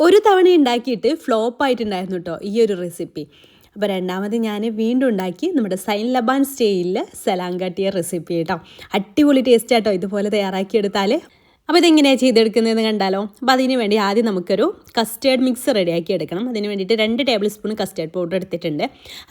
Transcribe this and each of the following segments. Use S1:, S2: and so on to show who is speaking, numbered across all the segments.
S1: ഒരു തവണ ഉണ്ടാക്കിയിട്ട് ഫ്ലോപ്പ് ആയിട്ടുണ്ടായിരുന്നു കേട്ടോ ഈ ഒരു റെസിപ്പി അപ്പോൾ രണ്ടാമത് ഞാൻ വീണ്ടും ഉണ്ടാക്കി നമ്മുടെ സൈൻ ലബാൻ സ്റ്റേയിൽ സലാങ്കാട്ടിയ റെസിപ്പി കേട്ടോ അടിപൊളി ടേസ്റ്റ് ആട്ടോ ഇതുപോലെ തയ്യാറാക്കിയെടുത്താൽ അപ്പോൾ ഇതെങ്ങനെയാണ് ചെയ്തെടുക്കുന്നതെന്ന് കണ്ടാലോ? അപ്പോൾ അതിന് വേണ്ടി ആദ്യം നമുക്കൊരു കസ്റ്റേർഡ് മിക്സ് റെഡിയാക്കി എടുക്കണം. അതിന് വേണ്ടിയിട്ട് രണ്ട് ടേബിൾ സ്പൂൺ കസ്റ്റേർഡ് പൗഡർ എടുത്തിട്ടുണ്ട്.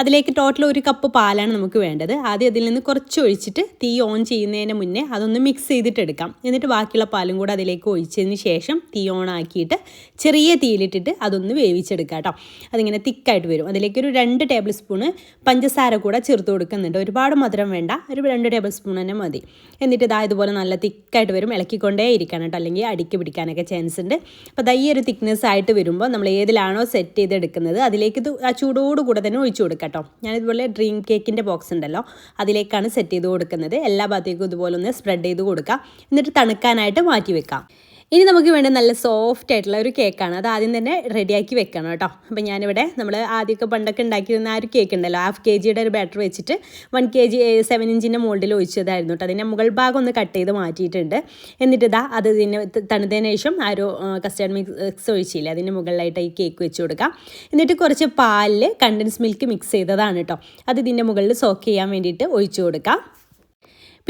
S1: അതിലേക്ക് ടോട്ടൽ ഒരു കപ്പ് പാലാണ് നമുക്ക് വേണ്ടത്. ആദ്യം അതിൽ നിന്ന് കുറച്ച് ഒഴിച്ചിട്ട് തീ ഓൺ ചെയ്യുന്നതിന് മുന്നേ അതൊന്ന് മിക്സ് ചെയ്തിട്ട് എടുക്കാം. എന്നിട്ട് ബാക്കിയുള്ള പാലും കൂടെ അതിലേക്ക് ഒഴിച്ചതിന് ശേഷം തീ ഓൺ ആക്കിയിട്ട് ചെറിയ തീയിലിട്ടിട്ട് അതൊന്ന് വേവിച്ചെടുക്കാം കേട്ടോ. അതിങ്ങനെ തിക്കായിട്ട് വരും. അതിലേക്ക് ഒരു രണ്ട് ടേബിൾ സ്പൂണ് പഞ്ചസാര കൂടെ ചേർത്ത് കൊടുക്കുന്നുണ്ട്. ഒരുപാട് മധുരം വേണ്ട. ഒരു രണ്ട് ടേബിൾ സ്പൂൺ തന്നെ മതി. എന്നിട്ട് ഇതാ ഇതുപോലെ നല്ല തിക്കായിട്ട് വരും. ഇളക്കിക്കൊണ്ടേ ഇരിക്കണം കേട്ടോ അല്ലെങ്കിൽ അടിക്ക് പിടിക്കാനൊക്കെ ചാൻസ് ഉണ്ട്. അപ്പോൾ അത് ഈ ഒരു തിക്നെസ് ആയിട്ട് വരുമ്പോൾ നമ്മൾ ഏതിലാണോ സെറ്റ് ചെയ്തെടുക്കുന്നത് അതിലേക്ക് ഇത് ആ ചൂടോട് കൂടെ തന്നെ ഒഴിച്ചു കൊടുക്കാം കേട്ടോ. ഞാനിതുപോലെ ഡ്രീം കേക്കിന്റെ ബോക്സ് ഉണ്ടല്ലോ അതിലേക്കാണ് സെറ്റ് ചെയ്ത് കൊടുക്കുന്നത്. എല്ലാ ഭാഗത്തേക്കും ഇതുപോലെ ഒന്ന് സ്പ്രെഡ് ചെയ്ത് കൊടുക്കാം. എന്നിട്ട് തണുക്കാനായിട്ട് മാറ്റി വെക്കാം. ഇനി നമുക്ക് വേണ്ട നല്ല സോഫ്റ്റ് ആയിട്ടുള്ള ഒരു കേക്കാണ് അത് ആദ്യം തന്നെ റെഡിയാക്കി വെക്കണം കേട്ടോ. അപ്പോൾ ഞാനിവിടെ നമ്മൾ ആദ്യമൊക്കെ പണ്ടൊക്കെ ഉണ്ടാക്കിയിരുന്ന ആ ഒരു കേക്ക് ഉണ്ടല്ലോ. ഹാഫ് കെ ജിയുടെ ഒരു ബാറ്റർ വെച്ചിട്ട് വൺ കെ ജി സെവൻ ഇഞ്ചിന്റെ മോൾഡിൽ ഒഴിച്ചതായിരുന്നു കേട്ടോ. അതിന്റെ മുകൾ ഭാഗം ഒന്ന് കട്ട് ചെയ്ത് മാറ്റിയിട്ടുണ്ട്. എന്നിട്ട് ഇതാ അത് ഇതിന് തണുത്തതിന് ശേഷം ആ ഒരു കസ്റ്റർഡ് മിക്സ് ഒഴിച്ചില്ല? അതിന്റെ മുകളിലായിട്ട് ഈ കേക്ക് വെച്ച് കൊടുക്കാം. എന്നിട്ട് കുറച്ച് പാലിൽ കണ്ടൻസ് മിൽക്ക് മിക്സ് ചെയ്തതാണ് കേട്ടോ. അത് ഇതിന്റെ മുകളിൽ സോക്ക് ചെയ്യാൻ വേണ്ടിയിട്ട് ഒഴിച്ചു കൊടുക്കാം.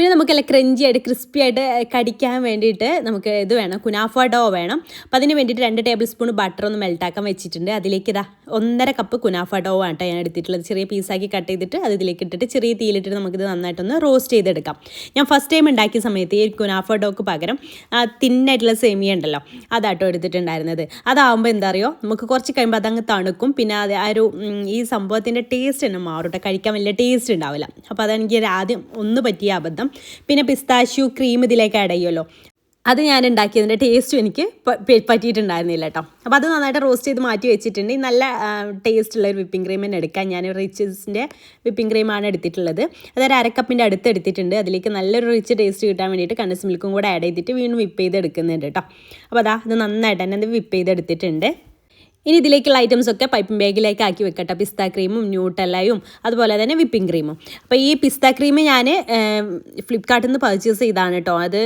S1: പിന്നെ നമുക്കെല്ലാം ക്രഞ്ചി ആയിട്ട് ക്രിസ്പി ആയിട്ട് കടിക്കാൻ വേണ്ടിയിട്ട് നമുക്ക് ഇത് വേണം. കുനാഫ ഡോ വേണം. അപ്പം അതിന് വേണ്ടിയിട്ട് രണ്ട് ടേബിൾ സ്പൂൺ ബട്ടർ ഒന്ന് മെൽട്ടാക്കാൻ വെച്ചിട്ടുണ്ട്. അതിലേക്ക് ഇതാ ഒന്നര കപ്പ് കുനാഫ ഡോ ആണ് ഞാൻ എടുത്തിട്ടുള്ളത്. ചെറിയ പീസാക്കി കട്ട് ചെയ്തിട്ട് അത് ഇതിലേക്ക് ഇട്ടിട്ട് ചെറിയ തീയിലിട്ടിട്ട് നമുക്കിത് നന്നായിട്ടൊന്ന് റോസ്റ്റ് ചെയ്തെടുക്കാം. ഞാൻ ഫസ്റ്റ് ടൈം ഉണ്ടാക്കിയ സമയത്ത് ഈ കുനാഫ ഡോക്ക് പകരം തിന്നായിട്ടുള്ള സേമിയ ഉണ്ടല്ലോ അതാട്ടോ എടുത്തിട്ടുണ്ടായിരുന്നത്. അതാവുമ്പോൾ എന്താ അറിയോ നമുക്ക് കുറച്ച് കഴിയുമ്പോൾ അതങ്ങ് തണുക്കും. പിന്നെ അത് ആ ഒരു ഈ സംഭവത്തിന്റെ ടേസ്റ്റ് തന്നെ മാറും കഴിക്കാൻ വലിയ ടേസ്റ്റ് ഉണ്ടാവില്ല. അപ്പോൾ അതെനിക്ക് ആദ്യം ഒന്ന് പറ്റിയ അബദ്ധം. പിന്നെ പിസ്താഷ്യൂ ക്രീം ഇതിലേക്ക് ആഡ് ചെയ്യുമല്ലോ. അത് ഞാൻ ഉണ്ടാക്കിയതിന്റെ ടേസ്റ്റും എനിക്ക് പറ്റിയിട്ടുണ്ടായിരുന്നില്ല കേട്ടോ അപ്പോൾ അത് നന്നായിട്ട് റോസ്റ്റ് ചെയ്ത് മാറ്റി വെച്ചിട്ടുണ്ട്. നല്ല ടേസ്റ്റുള്ള ഒരു വിപ്പിംഗ് ക്രീം തന്നെ എടുക്കാൻ ഞാൻ റിച്ചസിന്റെ വിപ്പിംഗ് ക്രീമാണ് എടുത്തിട്ടുള്ളത്. അതൊരു അരക്കപ്പിന്റെ അടുത്ത് എടുത്തിട്ടുണ്ട്. അതിലേക്ക് നല്ലൊരു റിച്ച് ടേസ്റ്റ് കിട്ടാൻ വേണ്ടിയിട്ട് കനസ് മിൽക്കും കൂടെ ആഡ് ചെയ്തിട്ട് വീണ്ടും വിപ്പ് ചെയ്ത് എടുക്കുന്നുണ്ട് കേട്ടോ അപ്പോൾ അതാ ഇത് നന്നായിട്ട് തന്നെ വിപ്പ് ചെയ്തെടുത്തിട്ടുണ്ട്. ഇനി ഇതിലേക്കുള്ള ഐറ്റംസ് ഒക്കെ പൈപ്പിംഗ് ബാഗിലേക്ക് ആക്കി വെക്കട്ടെ. പിസ്ത ക്രീമും ന്യൂട്ടല്ലയും അതുപോലെ തന്നെ വിപ്പിംഗ് ക്രീമും അപ്പോൾ ഈ പിസ്ത ക്രീം ഞാൻ ഫ്ലിപ്കാർട്ടിൽ നിന്ന് പർച്ചേസ് ചെയ്താണ് കേട്ടോ അത്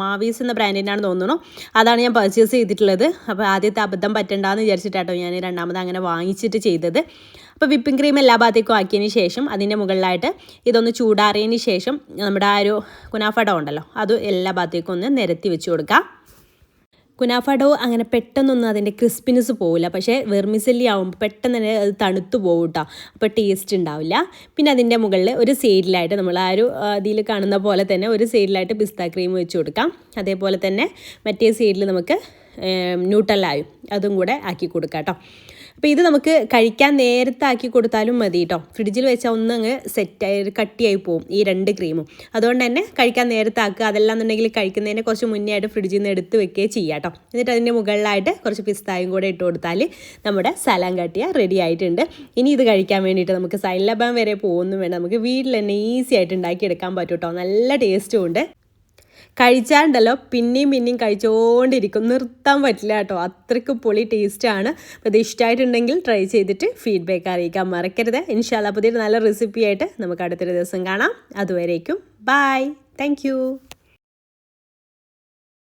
S1: മാവീസ് എന്ന ബ്രാൻഡിനാണ് തോന്നുന്നു. അതാണ് ഞാൻ പർച്ചേസ് ചെയ്തിട്ടുള്ളത്. അപ്പോൾ ആദ്യത്തെ അബദ്ധം പറ്റണ്ടെന്ന് വിചാരിച്ചിട്ടാട്ടോ ഞാൻ രണ്ടാമത് അങ്ങനെ വാങ്ങിച്ചിട്ട് ചെയ്തത്. അപ്പോൾ വിപ്പിംഗ് ക്രീം എല്ലാ ഭാഗത്തേക്കും ആക്കിയതിന് ശേഷം അതിന്റെ മുകളിലായിട്ട് ഇതൊന്ന് ചൂടാറിയതിന് ശേഷം നമ്മുടെ ആ ഒരു കുനാഫട ഉണ്ടല്ലോ അത് എല്ലാ ഭാഗത്തേക്കും ഒന്ന് നിരത്തി വെച്ച് കൊടുക്കാം. കുനാഫ ഡോ അങ്ങനെ പെട്ടെന്നൊന്നും അതിന്റെ ക്രിസ്പിനെസ് പോവില്ല. പക്ഷേ വെർമിസെല്ലി ആകുമ്പോൾ പെട്ടെന്ന് തന്നെ അത് തണുത്തു പോകും കേട്ടോ അപ്പോൾ ടേസ്റ്റ് ഉണ്ടാവില്ല. പിന്നെ അതിന്റെ മുകളിൽ ഒരു സൈഡിലായിട്ട് നമ്മൾ ആ ഒരു ഇതിൽ കാണുന്ന പോലെ തന്നെ ഒരു സൈഡിലായിട്ട് പിസ്ത ക്രീം വെച്ച് കൊടുക്കാം. അതേപോലെ തന്നെ മറ്റേ സൈഡിൽ നമുക്ക് ന്യൂട്ടലായും അതും കൂടെ ആക്കി കൊടുക്കാം കേട്ടോ അപ്പോൾ ഇത് നമുക്ക് കഴിക്കാൻ നേരത്തെ ആക്കി കൊടുത്താലും മതി കേട്ടോ ഫ്രിഡ്ജിൽ വെച്ചാൽ ഒന്ന് അങ്ങ് സെറ്റായി കട്ടിയായി പോകും ഈ രണ്ട് ക്രീമും അതുകൊണ്ട് തന്നെ കഴിക്കാൻ നേരത്തെ ആക്കുക. അതെല്ലാം എന്നുണ്ടെങ്കിൽ കഴിക്കുന്നതിന് കുറച്ച് മുന്നേ ആയിട്ട് ഫ്രിഡ്ജിൽ നിന്ന് എടുത്ത് വെക്കുകയും ചെയ്യാം കേട്ടോ എന്നിട്ട് അതിന്റെ മുകളിലായിട്ട് കുറച്ച് പിസ്തായും കൂടെ ഇട്ട് കൊടുത്താൽ നമ്മുടെ സലാം കട്ടിയ റെഡി ആയിട്ടുണ്ട്. ഇനി ഇത് കഴിക്കാൻ വേണ്ടിയിട്ട് നമുക്ക് സൈലബാൻ വരെ പോകുന്നു വേണം. നമുക്ക് വീട്ടിൽ തന്നെ ഈസി ആയിട്ട് ഉണ്ടാക്കിയെടുക്കാൻ പറ്റും കേട്ടോ നല്ല ടേസ്റ്റും ഉണ്ട്. കഴിച്ചാണ്ടല്ലോ പിന്നെയും പിന്നെയും കഴിച്ചുകൊണ്ടിരിക്കും നിർത്താൻ പറ്റില്ല കേട്ടോ. അത്രയ്ക്ക് പൊളി ടേസ്റ്റാണ്. അപ്പോൾ ഇത് ഇഷ്ടമായിട്ടുണ്ടെങ്കിൽ ട്രൈ ചെയ്തിട്ട് ഫീഡ്ബാക്ക് അറിയിക്കാൻ മറക്കരുത്. ഇൻഷാല്ല പുതിയൊരു നല്ല റെസിപ്പിയായിട്ട് നമുക്ക് അടുത്തൊരു ദിവസം കാണാം. അതുവരേക്കും. Bye thank